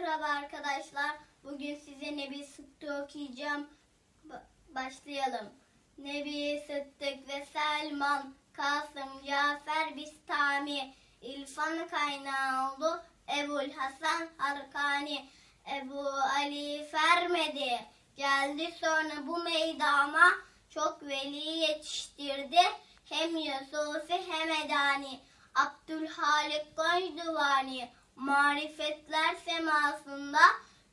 Merhaba arkadaşlar. Bugün size Nebi Sıddık'ı okuyacağım. Ba- başlayalım. Nebi Sıddık ve Selman, Kasım, Cafer, Bistami, İlfan kaynağı oldu. Ebul Hasan Harkani, Ebu Ali Fermedi. Geldi sonra bu meydana çok veli yetiştirdi. Hem Yusufi hem Edani. Abdülhalik Goyduvani marifetler semasında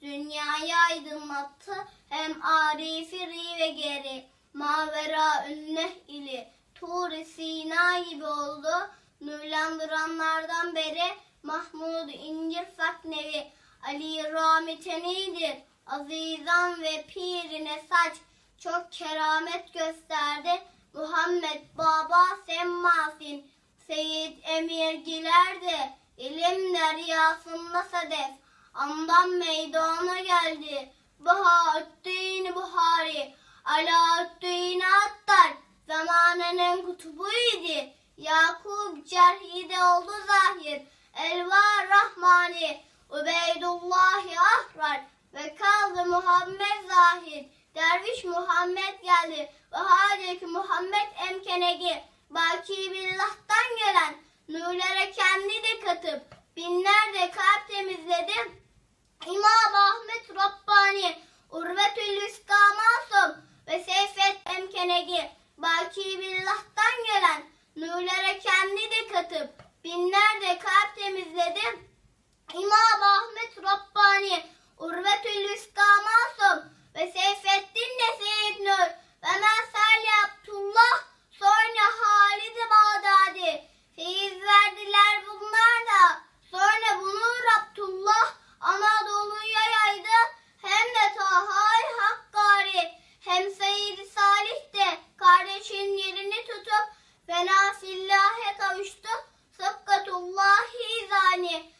dünyayı aydınlattı. Hem Arifi ri ve geri mavera ünneh ili Tur Sina gibi oldu. Nurlandıranlardan beri Mahmud İncir Faknevi Ali Ramitenidir. Azizan ve pirine saç çok keramet gösterdi. Muhammed Baba Semmasin Seyit Emirgiler de ilim deryasında sedef andan meydana geldi. Bahaüddin Buhari Alaaddin Attar zamanının kutubuydu. Yakup Cerhi'de oldu zahir. Elva Rahmani Ubeydullahi Ahrar ve kaldı Muhammed Zahid. Derviş Muhammed geldi ve Hadeki Muhammed Emkenegi. Baki Billah'tan gelen nurlara kendi de katıp binlerce kalp temizledi. İmam Ahmet Rabbani, Urvetül Üska Masum ve Seyfet Emkenegi. Baki Billah'tan gelen nurlara kendi de katıp binlerce kalp temizledi. Fillahe kavuştu. Sıkkatullahi zani.